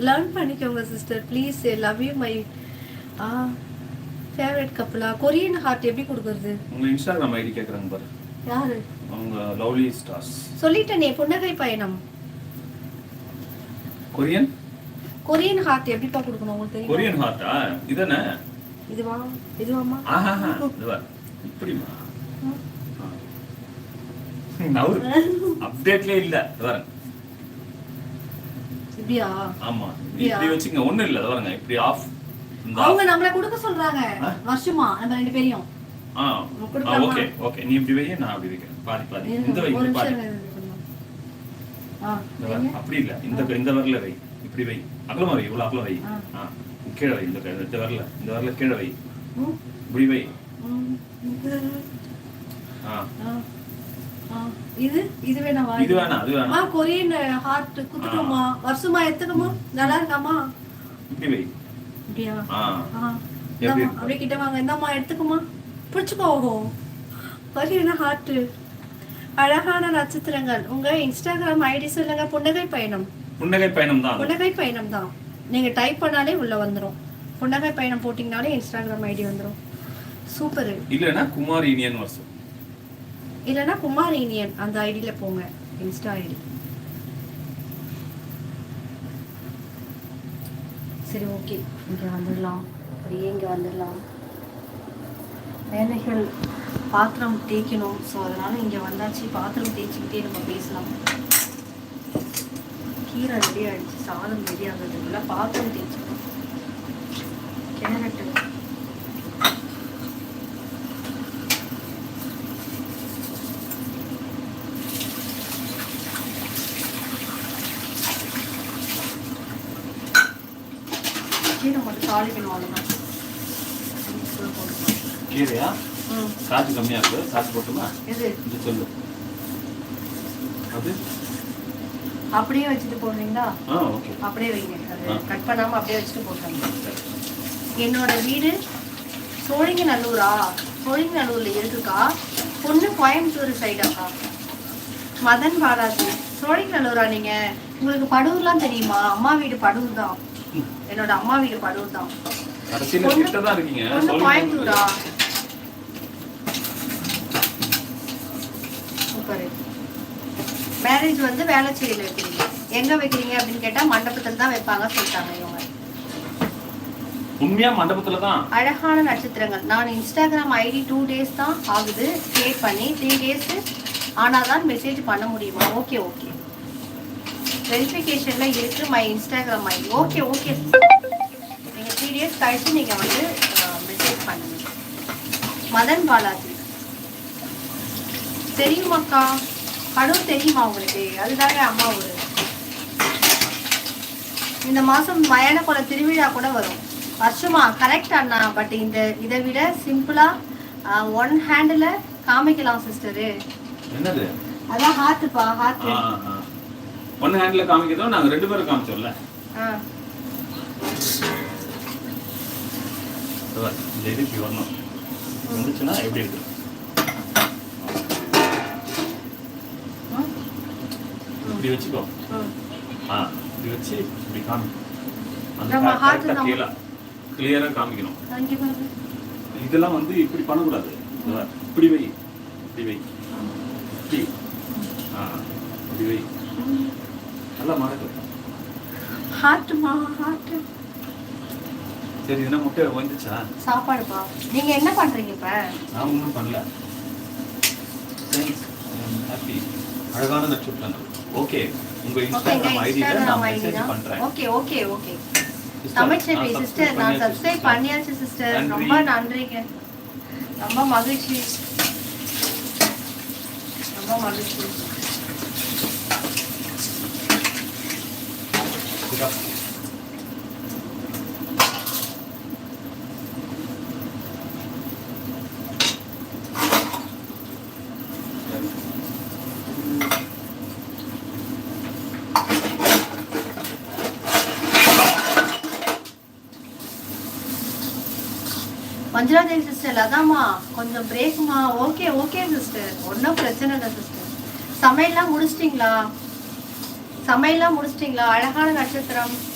Learn பண்ணிக்கோங்க sister please love you my ah favourite கப்பலா Korean heart எப்படி கொடுக்கறது? உங்க இன்ஸ்டாகிராம் ஐடி கேக்குறாங்க பாரு. யாரு? அவங்க லவ்லி ஸ்டார்ஸ் சொல்லிட்டேனே புன்னகை பயணம். கொரியன் கொரியன் ஹார்ட் எப்படிப்பா கொடுக்கணும் உங்களுக்கு தெரியும்? கொரியன் ஹார்ட்டா இதானே? இதுவா? இதுவாமா ஆஹா இதுவா? இப்படிமா நவரு அப்டேட்லயே இல்ல. பாருங்க. இப்படியா? ஆமா? இப்படி வச்சுங்க ஒண்ணும் இல்ல. பாருங்க இப்படி ஆஃப் அவங்க நம்மள கொடுக்க சொல்றாங்க? வருஷமா. நம்ம ரெண்டு பேரையும்? ஓகே. ஓகே. நீ இப்படி வை. நான் அப்படி வைக்கிறேன். பாதி பாதி இந்த வை இந்த பாதி பாரு. அப்படி இல்ல. இந்த இந்த வரல வை. இப்படி வை. அகலமா வை. இவ்வளவு அகலம் வை. கீழே வை. இந்த இந்த வரல இந்த வரல கீழே வை. இப்படி வை. ஆ, இது? இது வேணாவா இது வேணாம், அது வேணாம். ஆ கொரியன் ஹார்ட் குத்துட்டோமா வருஷமா எடுத்துக்கமா நல்லா இருக்காமா இப்படி வை அப்படியா? ஆ? அப்படியே கிட்ட வாங்க. இந்தாம்மா எடுத்துக்கமா பிடிச்சுக்கோ கொரியன் ஹார்ட் அழகான நட்சத்திரங்கள். உங்க இன்ஸ்டாகிராம் ஐடி சொல்லுங்க. புன்னகை பயணம். புன்னகை பயணம் தான் புன்னகை பயணம் தான். நீங்க டைப் பண்ணாலே உள்ள வந்துரும். புன்னகை பயணம் போட்டிங்கனாலே இன்ஸ்டாகிராம் ஐடி வந்துரும். சூப்பர். இல்லைன்னா குமார் இனியன் வருஷம். இல்லைன்னா குமார் இனியன் அந்த ஐடியில் போங்க. Insta ID. சரி ஓகே இங்கே வந்துடலாம். அப்படியே இங்கே வந்துடலாம். வேலைகள் பாத்திரம் தேய்க்கணும். ஸோ அதனால் இங்கே வந்தாச்சு. பாத்திரம் தேய்ச்சிக்கிட்டே நம்ம பேசலாம். கீரை ரெடி ஆகிடுச்சு சாதம் ரெடி ஆகுறதுக்குள்ள பாத்திரம் தேய்ச்சிக்கணும். கேரட்டு கீரை மட்டும் தாளிக்கணும் அவ்வளோதான் மிக்ஸில் போட்டுக்கலாம் கீரையா காசு கம்மியா இருக்கு. காசு போட்டுமா? இது சொல்லு. அது? அப்படியே வச்சுட்டு போடுறீங்களா? அப்படியே வைங்க. கட் பண்ணாம அப்படியே வச்சுட்டு போட்டாங்க என்னோட வீடு சோழிங்கநல்லூரா? சோழிங்கநல்லூர்ல இருக்குக்கா. பொண்ணு கோயம்புத்தூர் சைடாக்கா மதன் பாலாஜி. சோழிங்கநல்லூரா நீங்க? உங்களுக்கு படூர்லாம் தெரியுமா? அம்மா வீடு படூர் தான். என்னோட அம்மா வீடு படூர் தான். கோயம்புத்தூரா? சூப்பர். மேரேஜ் வந்து வேளச்சேரியில வைக்கிறீங்க எங்க வைக்கிறீங்க அப்படின்னு கேட்டா மண்டபத்துல தான் வைப்பாங்க சொல்லிட்டாங்க இவங்க. உண்மையா மண்டபத்துல தான்? அழகான நட்சத்திரங்கள். நான் இன்ஸ்டாகிராம் ஐடி டூ டேஸ் தான் ஆகுது. கிரியேட் பண்ணி த்ரீ டேஸ் ஆனால் தான் மெசேஜ் பண்ண முடியுமா? ஓகே ஓகே வெரிஃபிகேஷன்ல இருக்கு. My Instagram ID okay okay நீங்க த்ரீ டேஸ் கழிச்சு நீங்க வந்து மெசேஜ் பண்ணுங்க. மதன் பாலாஜி. தெரியுமாக்கா படம் தெரியுமா உங்களுக்கு? அதுதாங்க அம்மா ஊரு. இந்த மாசம் மயான குல திருவிழா கூட வரும். வருஷமா கரெக்ட் அண்ணா. பட் இந்த இதை விட சிம்பிளா ஒன் ஹேண்டில் காமிக்கலாம் சிஸ்டரு அதான் ஹார்ட்டுப்பா ஹார்ட் ஒன் ஹேண்ட்ல காமிக்கிறதோ நாங்க ரெண்டு பேரும் காமிச்சோம்ல. இந்த இது இப்படி வரணும். வந்துச்சுன்னா எப்படி இருக்கு? இப்படி வச்சுக்கோ. ஆ. இப்படி வச்சு இப்படி காமி. அந்த கீழே கிளியரா காமிக்கணும். இதெல்லாம் வந்து இப்படி பண்ணக்கூடாது. இப்படி வை. இப்படி வை. இப்படி. ஆ இப்படி வை. நல்லா ஹார்ட்டுமா ஹார்ட்டு சரி என்ன முட்டை வந்துச்சா? சாப்பாடுப்பா. நீங்க என்ன பண்றீங்க இப்ப? நான் ஒன்றும் பண்ணல. ஹாப்பி அழகான நட்சத்திரங்கள் ஓகே உங்க இன்ஸ்டாகிராம் ஐடியில நான் மெசேஜ் பண்றேன். ஓகே ஓகே ஓகே நான் சிஸ்டர் நான் சப்ஸ்கிரைப். பண்ணியாச்சு சிஸ்டர். ரொம்ப நன்றிங்க. ரொம்ப மகிழ்ச்சி. ரொம்ப மகிழ்ச்சி. இதோ. மஞ்சுளா சிஸ்டர் அதாம்மா கொஞ்சம் பிரேக்குமா ஓகே ஓகே சிஸ்டர் ஒன்றும் பிரச்சனை இல்லை சிஸ்டர் சமையல்லாம் முடிச்சிட்டிங்களா? சமையல்லாம் முடிச்சிட்டிங்களா? அழகான நட்சத்திரம்.